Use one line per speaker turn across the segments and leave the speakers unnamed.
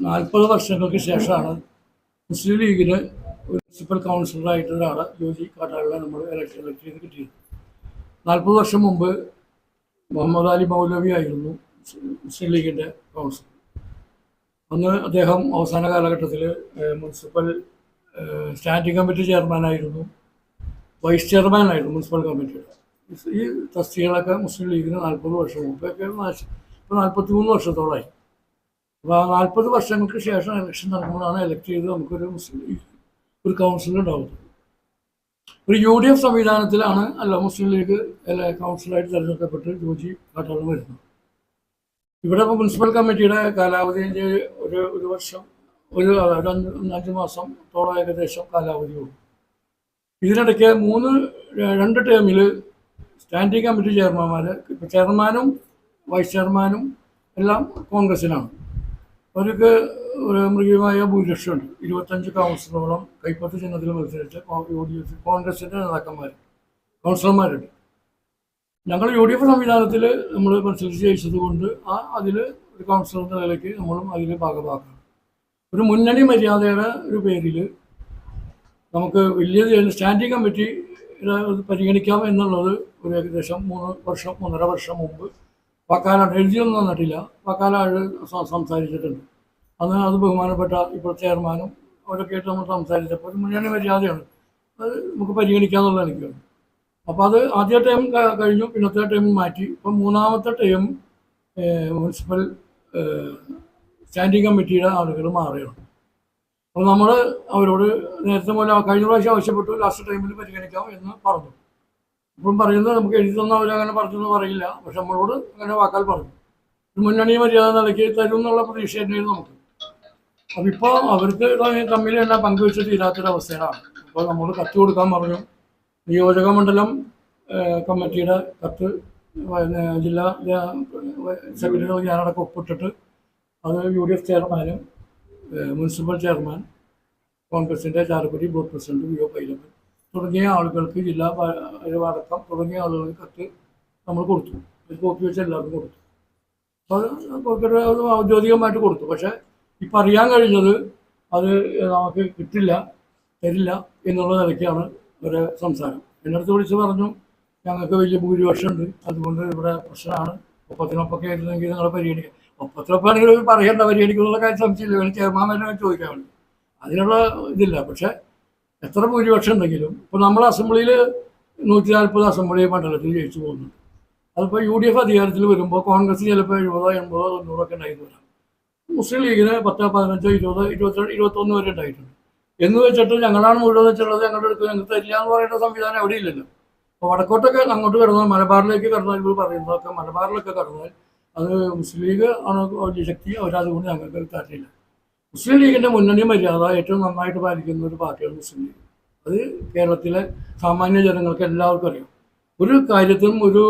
നാൽപ്പത് വർഷങ്ങൾക്ക് ശേഷമാണ് മുസ്ലിം ലീഗിന് മുനിസിപ്പൽ കൗൺസിലറായിട്ട് ഒരാളെ ജോജി കാട്ടാളിനെ നമ്മൾ ഇലക്ഷൻ ഇലക്ട് ചെയ്ത് കിട്ടിയത്. നാൽപ്പത് വർഷം മുമ്പ് മുഹമ്മദ് അലി മൗലവി ആയിരുന്നു മുസ്ലിം ലീഗിന്റെ കൗൺസിലർ അന്ന് അദ്ദേഹം അവസാന കാലഘട്ടത്തിൽ മുനിസിപ്പൽ സ്റ്റാൻഡിംഗ് കമ്മിറ്റി ചെയർമാനായിരുന്നു വൈസ് ചെയർമാനായിരുന്നു മുനിസിപ്പൽ കമ്മിറ്റിയുടെ ഈ തസ്തികളൊക്കെ മുസ്ലിം ലീഗിന് നാൽപ്പത് വർഷം മുമ്പൊക്കെ നാശം ഇപ്പോൾ നാൽപ്പത്തി മൂന്ന് വർഷത്തോളമായി നാൽപ്പത് വർഷങ്ങൾക്ക് ശേഷം ഇലക്ഷൻ നടക്കുമ്പോഴാണ് ഇലക്ട് ചെയ്ത് നമുക്കൊരു മുസ്ലിം ലീഗ് ഒരു കൗൺസിൽ ഉണ്ടാവുന്നത്. ഒരു യു ഡി എഫ് സംവിധാനത്തിലാണ് അല്ല മുസ്ലിം ലീഗ് കൗൺസിലായിട്ട് തിരഞ്ഞെടുക്കപ്പെട്ട് ജോജി കാട്ടാളം വരുന്നത്. ഇവിടെ ഇപ്പോൾ മുനിസിപ്പൽ കമ്മിറ്റിയുടെ കാലാവധി ഒരു ഒരു വർഷം ഒരു അഞ്ച് മാസം മാസത്തോളം ഏകദേശം കാലാവധിയുള്ളൂ ഇതിനിടയ്ക്ക് മൂന്ന് രണ്ട് ടേമിൽ സ്റ്റാൻഡിംഗ് കമ്മിറ്റി ചെയർമാന്മാർ ഇപ്പോൾ ചെയർമാനും വൈസ് ചെയർമാനും എല്ലാം കോൺഗ്രസിനാണ് അവർക്ക് ഒരു മൃഗീയമായ ഭൂരിപക്ഷമുണ്ട്. ഇരുപത്തഞ്ച് കൗൺസിലറോളം കൈപ്പത്ത് ചിഹ്നത്തിൽ മത്സരിച്ച യു ഡി എഫ് കോൺഗ്രസിന്റെ നേതാക്കന്മാർ കൗൺസിലർമാരുണ്ട് ഞങ്ങൾ യു ഡി എഫ് സംവിധാനത്തിൽ നമ്മൾ മത്സരിച്ച് ജയിച്ചത് കൊണ്ട് ആ അതിൽ ഒരു കൗൺസിലർ നിലയ്ക്ക് നമ്മളും അതിൽ ഭാഗമാക്കണം. ഒരു മുന്നണി മര്യാദയുടെ ഒരു പേരിൽ നമുക്ക് വലിയ സ്റ്റാൻഡിംഗ് കമ്മിറ്റി പരിഗണിക്കാം എന്നുള്ളത് ഒരു ഏകദേശം മൂന്ന് വർഷം ഒന്നര വർഷം മുമ്പ് വക്കാലാണ് എഴുതിയൊന്നും തന്നിട്ടില്ല. വക്കാലം സംസാരിച്ചിട്ടുണ്ട്. അന്ന് അത് ബഹുമാനപ്പെട്ട ഇപ്പോൾ ചെയർമാനും അവരൊക്കെ ആയിട്ട് നമ്മൾ സംസാരിച്ചപ്പോൾ ഒരു മുന്നണി മര്യാദയാണ്. അത് നമുക്ക് പരിഗണിക്കാമെന്നുള്ള എനിക്കാണ് അപ്പോൾ അത് ആദ്യ ടൈം കഴിഞ്ഞു പിന്നത്തെ ടൈം മാറ്റി. ഇപ്പം മൂന്നാമത്തെ ടൈം മുനിസിപ്പൽ സ്റ്റാൻഡിംഗ് കമ്മിറ്റിയുടെ ആളുകൾ മാറുകയാണ്. അപ്പോൾ നമ്മൾ അവരോട് നേരത്തെ പോലെ കഴിഞ്ഞ പ്രാവശ്യം ആവശ്യപ്പെട്ടു ലാസ്റ്റ് ടൈമിൽ പരിഗണിക്കാം എന്ന് പറഞ്ഞു. ഇപ്പം പറയുന്നത് നമുക്ക് എഴുതി തന്ന അവരങ്ങനെ പറഞ്ഞെന്ന് പറയില്ല. പക്ഷെ നമ്മളോട് അങ്ങനെ വാക്കാൽ പറഞ്ഞു. മുന്നണി മര്യാദ നിലയ്ക്ക് തരും എന്നുള്ള പ്രതീക്ഷ തന്നെയായിരുന്നു നമുക്ക്. അപ്പം ഇപ്പോൾ അവർക്ക് തമ്മിൽ- തന്നെ പങ്കുവെച്ച് തീരാത്തൊരവസ്ഥയിലാണ്. അപ്പോൾ നമ്മൾ കത്ത് കൊടുക്കാൻ പറഞ്ഞു. നിയോജക മണ്ഡലം കമ്മിറ്റിയുടെ കത്ത് ജില്ലാ സെക്രട്ടറി ഞാനടക്കം ഒപ്പിട്ടിട്ട് അത് യു ഡി എഫ് ചെയർമാനും മുനിസിപ്പൽ ചെയർമാൻ കോൺഗ്രസിന്റെ Chalakudy block president V O Pailappan തുടങ്ങിയ ആളുകൾക്ക് ജില്ലാ പ- തുടങ്ങിയ ആളുകൾക്ക് കത്ത് നമ്മൾ കൊടുത്തു. ഒരു കോപ്പി വെച്ച് എല്ലാവർക്കും കൊടുത്തു. അപ്പോൾ ഔദ്യോഗികമായിട്ട് കൊടുത്തു. പക്ഷേ ഇപ്പം അറിയാൻ കഴിഞ്ഞത് അത് നമുക്ക് കിട്ടില്ല തരില്ല എന്നുള്ള നിലയ്ക്കാണ് ഒരു സംസാരം. എന്നടുത്ത് വിളിച്ച് പറഞ്ഞു ഞങ്ങൾക്ക് വലിയ ഭൂരിപക്ഷം ഉണ്ട് അതുകൊണ്ട് ഇവിടെ പ്രശ്നമാണ്. ഒപ്പത്തിനൊപ്പൊക്കെ ആയിരുന്നെങ്കിൽ നിങ്ങളെ പരിഗണിക്കുക ഒപ്പത്തിനൊപ്പാണെങ്കിൽ പറയേണ്ട പരിഗണിക്കുന്നുള്ള കാര്യം സംശയമില്ല. ചെയർമാൻ തന്നെ ചോദിക്കാൻ വേണ്ടി. അതിനുള്ള ഇതില്ല. പക്ഷേ എത്ര ഭൂരിപക്ഷം ഉണ്ടെങ്കിലും ഇപ്പോൾ നമ്മൾ അസംബ്ലിയിൽ നൂറ്റി നാൽപ്പത് അസംബ്ലി മണ്ഡലത്തിൽ ജയിച്ചു പോകുന്നുണ്ട് അതിപ്പോൾ യു ഡി എഫ് അധികാരത്തിൽ വരുമ്പോൾ കോൺഗ്രസ് ചിലപ്പോൾ എഴുപതോ എൺപതോ തൊണ്ണൂറൊക്കെ ഉണ്ടായിരുന്നു. വരാം മുസ്ലിം ലീഗിന് പത്തോ പതിനഞ്ചോ ഇരുപതോ ഇരുപത്തി ഇരുപത്തൊന്ന് വരെ ഉണ്ടായിട്ടുണ്ട്. എന്ന് വെച്ചിട്ട് ഞങ്ങളാണ് മുഴുവൻ വെച്ചുള്ളത് ഞങ്ങളുടെ അടുത്ത് ഞങ്ങൾക്ക് തരില്ല എന്ന് പറയുന്ന സംവിധാനം എവിടെ ഇല്ലല്ലോ. അപ്പോൾ വടക്കോട്ടൊക്കെ അങ്ങോട്ട് കിടന്നാൽ മലബാറിലേക്ക് കടന്നാൽ ഇവർ പറയുന്നതൊക്കെ മലബാറിലൊക്കെ കടന്നാൽ അത് മുസ്ലിം ലീഗ് ആണ് ശക്തി അവരതുകൊണ്ട് ഞങ്ങൾക്ക് തരില്ല മുസ്ലിം ലീഗിന്റെ മുന്നണി മര്യാദ ഏറ്റവും നന്നായിട്ട് പാലിക്കുന്ന ഒരു പാർട്ടിയാണ് മുസ്ലിം ലീഗ്. അത് കേരളത്തിലെ സാമാന്യ ജനങ്ങൾക്ക് എല്ലാവർക്കും അറിയാം. ഒരു കാര്യത്തിനും ഒരു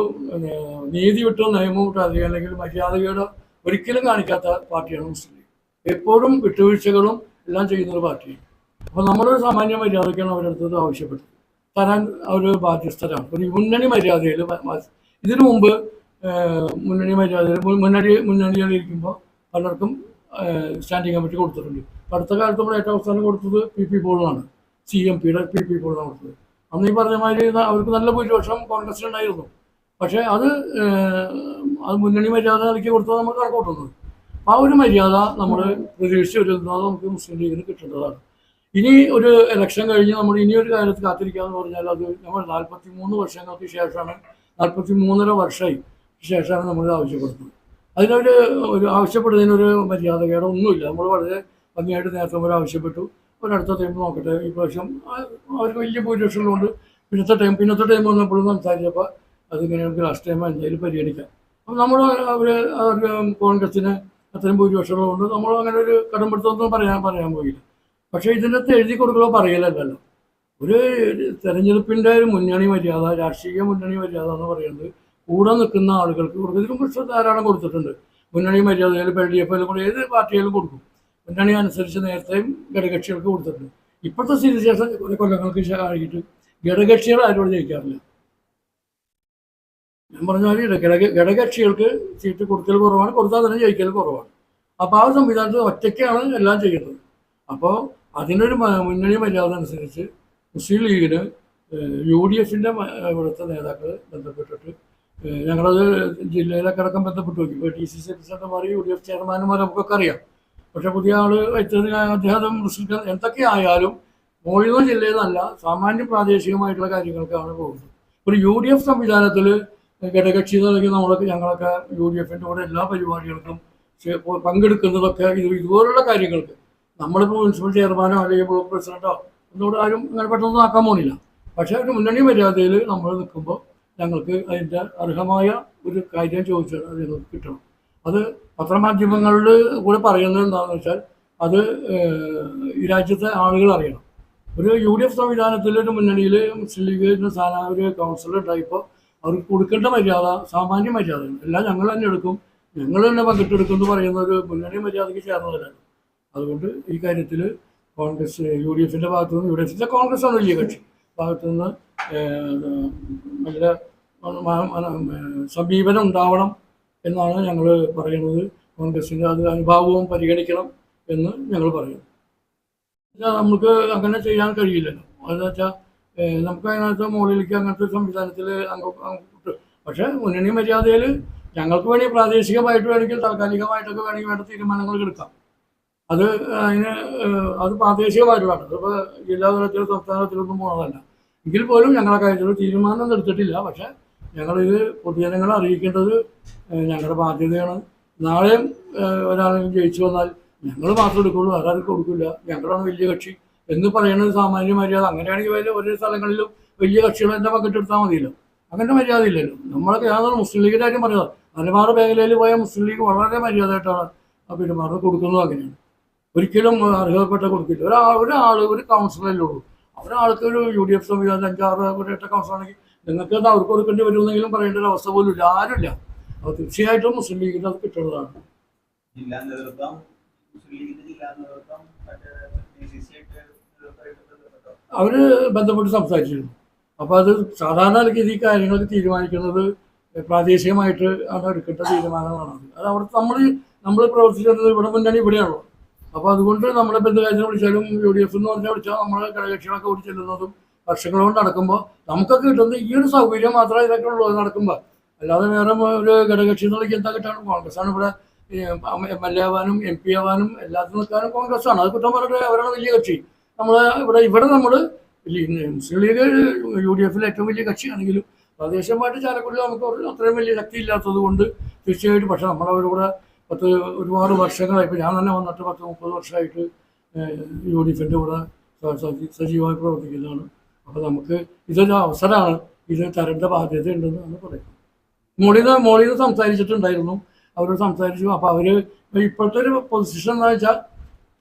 നീതി വിട്ടോ നിയമം വിട്ടോ അറിയുക അല്ലെങ്കിൽ മര്യാദകേടോ ഒരിക്കലും കാണിക്കാത്ത പാർട്ടിയാണ് മുസ്ലിം ലീഗ്. എപ്പോഴും വിട്ടുവീഴ്ചകളും എല്ലാം ചെയ്യുന്ന ഒരു പാർട്ടിയാണ്. അപ്പോൾ നമ്മളൊരു സാമാന്യ മര്യാദയ്ക്കാണ് അവരടുത്തത് ആവശ്യപ്പെട്ടത്. തരാൻ അവർ ബാധ്യസ്ഥരാണ്. ഒരു മുന്നണി മര്യാദയിൽ ഇതിനു മുമ്പ് മുന്നണി മര്യാദയിൽ മുന്നണി മുന്നണി ഇരിക്കുമ്പോൾ പലർക്കും സ്റ്റാൻഡിംഗ് കമ്മിറ്റി കൊടുത്തിട്ടുണ്ട്. അടുത്ത കാലത്ത് നമ്മൾ ഏറ്റവും അവസാനം കൊടുത്തത് പി പി പോളിനാണ് സി എം പിയുടെ പി പി പോളിനാണ് കൊടുത്തത്. അന്ന് ഈ പറഞ്ഞ മാതിരി അവർക്ക് നല്ല ഭൂരിപക്ഷം കോൺഗ്രസിനുണ്ടായിരുന്നു പക്ഷേ അത് അത് മുന്നണി മര്യാദ നൽകി കൊടുത്തത് നമ്മൾ കണക്കൂട്ടുന്നത്. ആ ഒരു മര്യാദ നമ്മൾ പ്രതീക്ഷിച്ച് വരുന്നത് നമുക്ക് മുസ്ലിം ലീഗിന് കിട്ടേണ്ടതാണ്. ഇനി ഒരു ഇലക്ഷൻ കഴിഞ്ഞ് നമ്മൾ ഇനി ഒരു കാര്യത്തിൽ കാത്തിരിക്കാന്ന് പറഞ്ഞാൽ അത് നമ്മൾ നാൽപ്പത്തി മൂന്ന് വർഷങ്ങൾക്ക് ശേഷമാണ് നാൽപ്പത്തി മൂന്നര വർഷമായി ശേഷമാണ് നമ്മൾ ആവശ്യപ്പെടുന്നത്. അതിനൊരു ഒരു ആവശ്യപ്പെടുന്നതിനൊരു മര്യാദകേടോ ഒന്നുമില്ല. നമ്മൾ വളരെ ഭംഗിയായിട്ട് നേരത്തെ പോലെ ആവശ്യപ്പെട്ടു. അടുത്ത ടൈം നോക്കട്ടെ. ഈ പ്രാവശ്യം അവർക്ക് വലിയ ഭൂരിപക്ഷമുള്ളതുകൊണ്ട് പിന്നത്തെ ടൈം പിന്നത്തെ ടൈം വന്നപ്പോഴും സംസാരിച്ചപ്പോൾ അതിങ്ങനെ നമുക്ക് ലാസ്റ്റ് ടൈം എന്തായാലും പരിഗണിക്കാം. അപ്പം നമ്മൾ അവർ അവർക്ക് കോൺഗ്രസ്സിന് അത്രയും ഭൂരിപക്ഷമുള്ളതുകൊണ്ട് നമ്മൾ അങ്ങനെ ഒരു കടമ്പെടുത്തൊന്നും പറയാൻ പറയാൻ പോയില്ല. പക്ഷേ ഇതിനകത്ത് എഴുതി കൊടുക്കലോ പറയലല്ലല്ലോ. ഒരു തെരഞ്ഞെടുപ്പിന്റെ ഒരു മുന്നണി മര്യാദ രാഷ്ട്രീയ മുന്നണി മര്യാദ എന്ന് പറയുന്നത് കൂടെ നിൽക്കുന്ന ആളുകൾക്ക് കൊടുക്കും. ഇതിലും കുറച്ച് ധാരാളം കൊടുത്തിട്ടുണ്ട്. മുന്നണി മര്യാദയിൽ എൽ ഡി എഫ് കൂടെ ഏത് പാർട്ടിയിലും കൊടുക്കും. മുന്നണി അനുസരിച്ച് നേരത്തെയും ഘടകകക്ഷികൾക്ക് കൊടുത്തിട്ടുണ്ട്. ഇപ്പോഴത്തെ സ്ഥിതി ശേഷം കുറെ കൊല്ലങ്ങൾക്ക് ആയിട്ട് ഘടകകക്ഷികൾ ആരോട് ജയിക്കാറില്ല. ഞാൻ പറഞ്ഞ മാതിരി ഘടക സീറ്റ് കൊടുക്കൽ കുറവാണ് കൊടുത്താൽ തന്നെ ജയിക്കൽ കുറവാണ്. അപ്പോൾ ആ സംവിധാനത്തിൽ ഒറ്റയ്ക്കാണ് എല്ലാം ചെയ്യുന്നത്. അപ്പോൾ അതിനൊരു മുന്നണി മര്യാദ അനുസരിച്ച് മുസ്ലിം ലീഗിന് യു ഡി എഫിന്റെ ഇവിടുത്തെ നേതാക്കൾ ബന്ധപ്പെട്ടിട്ട് ഞങ്ങളത് ജില്ലയിലൊക്കെ അടക്കം ബന്ധപ്പെട്ട് നോക്കി ഇപ്പോൾ ടി സി സി പ്രസിഡന്റ് മാറി യു ഡി എഫ് ചെയർമാനുമാരെ നമുക്കൊക്കെ അറിയാം. പക്ഷേ പുതിയ ആൾ വെച്ചതിന് അദ്ദേഹം റിസൾട്ട് എന്തൊക്കെ ആയാലും ജില്ലയിൽ നിന്നല്ല സാമാന്യ പ്രാദേശികമായിട്ടുള്ള കാര്യങ്ങൾക്കാണ് പോകുന്നത്. ഒരു യു ഡി എഫ് സംവിധാനത്തിൽ ഘടകക്ഷി നൽകി നമ്മളൊക്കെ ഞങ്ങളൊക്കെ യു ഡി എഫിന്റെ കൂടെ എല്ലാ പരിപാടികൾക്കും പങ്കെടുക്കുന്നതൊക്കെ ഇത് ഇതുപോലുള്ള കാര്യങ്ങൾക്ക് നമ്മളിപ്പോൾ മുനിസിപ്പൽ ചെയർമാനോ അല്ലെങ്കിൽ ബ്ലോക്ക് പ്രസിഡന്റോ ഒന്നുകൂടെ ആരും അങ്ങനെ പെട്ടെന്ന് ആക്കാൻ പോകുന്നില്ല. പക്ഷേ ഒരു മുന്നണി മര്യാദയിൽ നമ്മൾ നിൽക്കുമ്പോൾ ഞങ്ങൾക്ക് അതിന്റെ അർഹമായ ഒരു കാര്യം ചോദിച്ചാൽ അത് ഞങ്ങൾക്ക് കിട്ടണം. അത് പത്രമാധ്യമങ്ങളിൽ കൂടെ പറയുന്നത് എന്താണെന്ന് വെച്ചാൽ അത് ഈ രാജ്യത്തെ ആളുകൾ അറിയണം. ഒരു യു ഡി എഫ് സംവിധാനത്തിൽ ഒരു മുന്നണിയിൽ മുസ്ലിം ലീഗിന് സ്ഥാന കൗൺസിലർ ഉണ്ടായപ്പോൾ അവർക്ക് കൊടുക്കേണ്ട മര്യാദ സാമാന്യ മര്യാദ. എല്ലാം ഞങ്ങൾ തന്നെ എടുക്കും. ഞങ്ങൾ തന്നെ പങ്കിട്ടെടുക്കും എന്ന് പറയുന്ന ഒരു മുന്നണി മര്യാദയ്ക്ക് ചേർന്നതല്ല അതുകൊണ്ട് ഈ കാര്യത്തിൽ കോൺഗ്രസ് യു ഡി എഫിന്റെ ഭാഗത്തു നിന്ന് യു ഡി എഫിന്റെ കോൺഗ്രസ് ആണ് വലിയ കക്ഷി. ഭാഗത്തു നിന്ന് ഏഹ്, നല്ല സമീപനം ഉണ്ടാവണം എന്നാണ് ഞങ്ങൾ പറയുന്നത്. കോൺഗ്രസിന്റെ അത് അനുഭാവവും പരിഗണിക്കണം എന്ന് ഞങ്ങൾ പറയുന്നു. നമുക്ക് അങ്ങനെ ചെയ്യാൻ കഴിയില്ലല്ലോ. അതെന്ന് വെച്ചാൽ നമുക്ക് അതിനകത്ത് മുകളിലേക്ക് അങ്ങനത്തെ സംവിധാനത്തിൽ അങ്ങ് അങ്ങ് പക്ഷേ മുന്നണി മര്യാദയിൽ ഞങ്ങൾക്ക് വേണമെങ്കിൽ പ്രാദേശികമായിട്ട് വേണമെങ്കിൽ താൽക്കാലികമായിട്ടൊക്കെ വേണമെങ്കിൽ വേണ്ട തീരുമാനങ്ങൾ എടുക്കാം. അത് അതിന് അത് പ്രാദേശികമായിട്ടുള്ളതാണ്. അതിപ്പോൾ ജില്ലാ തലത്തിലോ സംസ്ഥാന എങ്കിൽ പോലും ഞങ്ങളെ കാര്യത്തിൽ തീരുമാനം എടുത്തിട്ടില്ല. പക്ഷേ ഞങ്ങളിത് പൊതുജനങ്ങളെ അറിയിക്കേണ്ടത് ഞങ്ങളുടെ ബാധ്യതയാണ്. നാളെയും ഒരാളെങ്കിലും ജയിച്ചു വന്നാൽ ഞങ്ങൾ മാത്രം എടുക്കുള്ളൂ ആർക്കും കൊടുക്കില്ല. ഞങ്ങളാണ് വലിയ കക്ഷി. എന്ന് പറയുന്നത് സാമാന്യ മര്യാദ. അങ്ങനെയാണെങ്കിൽ വേറെ ഓരോ സ്ഥലങ്ങളിലും വലിയ കക്ഷികൾ തന്നെ പങ്കിട്ടെടുത്താൽ മതിയല്ലോ. അങ്ങനെ മര്യാദ ഇല്ലല്ലോ. നമ്മളൊക്കെ യാതൊരു മുസ്ലിം ലീഗിന്റെ കാര്യം പറയുന്നത് മലബാർ മേഖലയിൽ പോയ മുസ്ലിം ലീഗ് വളരെ മര്യാദയായിട്ടാണ് പെരുമാറുന്നത്. കൊടുക്കുന്നത് അങ്ങനെയാണ്. ഒരിക്കലും അർഹതപ്പെട്ട കൊടുക്കില്ല. ഒരാൾ ഒരാൾ ഒരു കൗൺസിലല്ലേ ഉള്ളൂ. ഒരാൾക്ക് ഒരു യു ഡി എഫ് സംവിധാനം അഞ്ചാറ് ഒരു എട്ട് കൗൺസിലാണെങ്കിൽ നിങ്ങൾക്ക് അത് അവർക്ക് കൊടുക്കേണ്ടി വരുമെന്നെങ്കിലും പറയേണ്ട ഒരു അവസ്ഥ പോലും ഇല്ല ആരുമില്ല. അപ്പോൾ തീർച്ചയായിട്ടും മുസ്ലിം ലീഗിന് അത് കിട്ടുന്നതാണ്.
ജില്ലാ നേതൃത്വം മുസ്ലിം ലീഗിന്റെ ജില്ലാ നേതൃത്വം നേതൃത്വമായിട്ട് ബന്ധപ്പെട്ട്
സംസാരിച്ചിരുന്നു. അപ്പോൾ അത് സാധാരണ രീതി കാര്യങ്ങളൊക്കെ തീരുമാനിക്കുന്നത് പ്രാദേശികമായിട്ട് ആണ് എടുക്കേണ്ട തീരുമാനങ്ങളാണ്. അത് അത് അവിടെ നമ്മൾ നമ്മൾ പ്രവർത്തിച്ചിരുന്നത് ഇവിടെ മുന്നണി ഇവിടെയാണല്ലോ. അപ്പോൾ അതുകൊണ്ട് നമ്മളിപ്പോൾ എന്ത് കാര്യത്തിന് വിളിച്ചാലും യു ഡി എഫ് എന്ന് പറഞ്ഞാൽ വിളിച്ചാൽ നമ്മളെ ഘടകകക്ഷികളൊക്കെ ഓടി ചെല്ലുന്നതും വർഷങ്ങൾ കൊണ്ട് നടക്കുമ്പോൾ നമുക്കൊക്കെ കിട്ടുന്നത് ഈ ഒരു സൗകര്യം മാത്രമേ ഇതൊക്കെ ഉള്ളൂ നടക്കുമ്പോൾ അല്ലാതെ വേറെ ഒരു ഘടകകക്ഷി എന്നുള്ള എന്താ കിട്ടാണ് കോൺഗ്രസ്സാണ് ഇവിടെ എം എൽ എ ആവാനും എം പി ആവാനും എല്ലാത്തിനും നിൽക്കാനും കോൺഗ്രസ്സാണ്. അത് കുറ്റം പറഞ്ഞിട്ട് അവരാണ് വലിയ കക്ഷി. നമ്മൾ ഇവിടെ ഇവിടെ നമ്മൾ മുസ്ലിം ലീഗ് യു ഡി എഫിലെ ഏറ്റവും വലിയ കക്ഷിയാണെങ്കിലും പ്രാദേശികമായിട്ട് ചാലക്കുടിയിൽ നമുക്ക് അത്രയും വലിയ ശക്തി ഇല്ലാത്തത് കൊണ്ട് തീർച്ചയായിട്ടും പക്ഷേ നമ്മളവരുടെ പത്ത് ഒരുപാട് വർഷങ്ങളായി. ഇപ്പോൾ ഞാൻ തന്നെ വന്നിട്ട് പത്ത് മുപ്പത് വർഷമായിട്ട് യു ഡി എഫിന്റെ കൂടെ സജീവമായി പ്രവർത്തിക്കുന്നതാണ്. അപ്പോൾ നമുക്ക് ഇതൊരു അവസരമാണ്. ഇത് തരേണ്ട ബാധ്യത ഉണ്ടെന്നാണ് പറയുന്നത്. മോളിന്ന് മോളിന്ന് സംസാരിച്ചിട്ടുണ്ടായിരുന്നു. അവരോട് സംസാരിച്ചു. അപ്പോൾ അവർ ഇപ്പോഴത്തെ ഒരു പൊസിഷൻ എന്ന് വെച്ചാൽ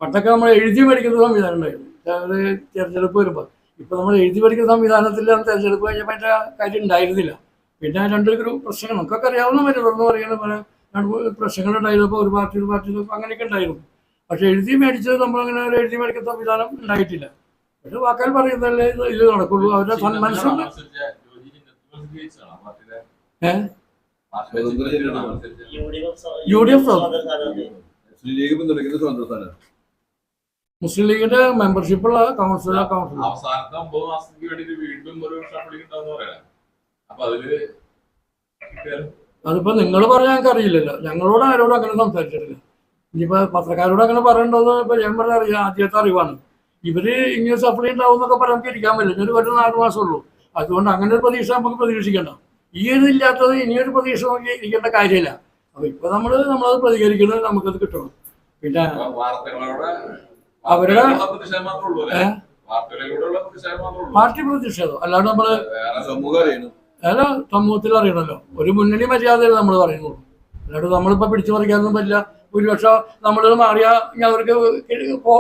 പണ്ടൊക്കെ നമ്മൾ എഴുതി മേടിക്കുന്ന സംവിധാനം ഉണ്ടായിരുന്നു. അതായത് തിരഞ്ഞെടുപ്പ് വരുമ്പോൾ ഇപ്പോൾ നമ്മൾ എഴുതി പഠിക്കുന്ന സംവിധാനത്തിൽ തിരഞ്ഞെടുപ്പ് കഴിഞ്ഞപ്പോൾ അതിന്റെ കാര്യം ഉണ്ടായിരുന്നില്ല. പിന്നെ രണ്ട് ഗ്രൂപ്പ് പ്രശ്നങ്ങൾ നമുക്കൊക്കെ അറിയാവുന്ന മരുന്ന് പറയുന്നത് പോലെ പ്രശ്നങ്ങൾ ഉണ്ടായിരുന്നപ്പോൾ ഒരു പാർട്ടി ഒരു പാർട്ടി അങ്ങനെയൊക്കെ ഉണ്ടായിരുന്നു. പക്ഷെ എഴുതി മേടിച്ചത് നമ്മളങ്ങനെ ഒരു എഴുതി മേടിക്കുന്ന സംവിധാനം ഉണ്ടായിട്ടില്ല. പക്ഷെ വാക്കാൽ പറയുന്നതല്ലേ ഇത് നടക്കുള്ളൂ. അവരുടെ സന്മനസ്സുണ്ട്? യു ഡി എഫ്
മുസ്ലിം
ലീഗിന്റെ മെമ്പർഷിപ്പ് ഉള്ള
അവസാനത്തെ ഒമ്പത് മാസത്തേക്ക് വേണ്ടി വീണ്ടും ഒരു ഷഫ്ലിംഗ് ഉണ്ടാവുന്ന പറയാം. അപ്പൊ അതിൽ
അതിപ്പോ നിങ്ങൾ പറയാൻ ഞങ്ങൾക്ക് അറിയില്ലല്ലോ. ഞങ്ങളോട് ആരോടും അങ്ങനെ സംസാരിച്ചിട്ടില്ല. ഇനിയിപ്പോ പത്രക്കാരോട് അങ്ങനെ പറയേണ്ടത് ഇപ്പൊ ഞാൻ പറഞ്ഞ അറിയാം ആദ്യത്തെ അറിവാണ്. ഇവർ ഇങ്ങനെ സപ്ലൈ ഉണ്ടാവും എന്നൊക്കെ പറയാൻ നമുക്ക് ഇരിക്കാൻ പറ്റില്ല. ഇനി ഒരു നാല് മാസം ഉള്ളൂ. അതുകൊണ്ട് അങ്ങനെ ഒരു പ്രതീക്ഷ നമുക്ക് പ്രതീക്ഷിക്കണം ഈ ഒരു ഇല്ലാത്തത് ഇനിയൊരു പ്രതീക്ഷ നോക്കി ഇരിക്കേണ്ട കാര്യമില്ല. അപ്പൊ ഇപ്പൊ നമ്മൾ നമ്മളത് പ്രതികരിക്കുന്നത് നമുക്കത് കിട്ടണം. പിന്നെ അവരുടെ പാർട്ടി പ്രതിഷേധം. അല്ലാതെ നമ്മൾ
വേറെ
സമൂഹം അറിയണം
അല്ല സമൂഹത്തിൽ അറിയണമല്ലോ ഒരു മുന്നണി മര്യാദയാണ് നമ്മൾ പറയുന്നുള്ളൂ. അല്ലാണ്ട് നമ്മളിപ്പോൾ പിടിച്ചു പറിക്കാനൊന്നും പറ്റില്ല. ഭൂരിപക്ഷം നമ്മൾ മാറിയാൽ അവർക്ക്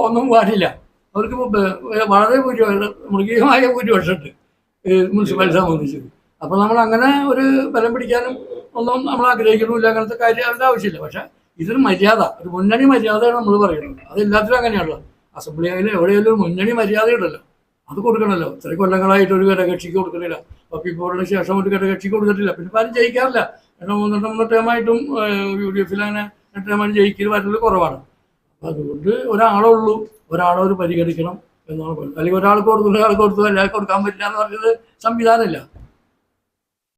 ഒന്നും പാടില്ല. അവർക്ക് വളരെ ഭൂരിപക്ഷം മൃഗീയമായ ഭൂരിപക്ഷമുണ്ട് മുനിസിപ്പാലിറ്റി സംബന്ധിച്ച് അപ്പോൾ നമ്മൾ അങ്ങനെ ഒരു ബലം പിടിക്കാനും ഒന്നും നമ്മൾ ആഗ്രഹിക്കണമില്ല അങ്ങനത്തെ കാര്യം അതിന്റെ ആവശ്യമില്ല. പക്ഷേ ഇതൊരു മര്യാദ ഒരു മുന്നണി മര്യാദയാണ് നമ്മൾ പറയുന്നത്. അത് എല്ലാത്തിലും അസംബ്ലി ആയാലും എവിടെയായാലും ഒരു മുന്നണി മര്യാദയുണ്ടല്ലോ. അത് കൊടുക്കണമല്ലോ ഇത്രയും കൊല്ലങ്ങളായിട്ട് ഒരു ഘടകകക്ഷിക്ക് കൊടുക്കണില്ല. അപ്പോൾ ഇപ്പോഴത്തിന് ശേഷം ഒരു ഘടകകക്ഷിക്ക് കൊടുത്തിട്ടില്ല. പിന്നെ ഇപ്പം ആരും ജയിക്കാറില്ല. രണ്ടോ മൂന്നോ മൂന്നോ ടേമായിട്ടും യു ഡി എഫിൽ അങ്ങനെ രണ്ട് ടേമായിട്ട് ജയിക്കൽ കുറവാണ്. അപ്പം അതുകൊണ്ട് ഒരാളുള്ളൂ. ഒരാളെ ഒരു പരിഗണിക്കണം എന്നാണ് പറയുന്നത് അല്ലെങ്കിൽ ഒരാൾക്ക് കൊടുത്തു ഒരാൾക്ക് കൊടുത്തു എല്ലാവർക്കും കൊടുക്കാൻ പറ്റില്ല എന്ന് പറഞ്ഞത് സംവിധാനമില്ല.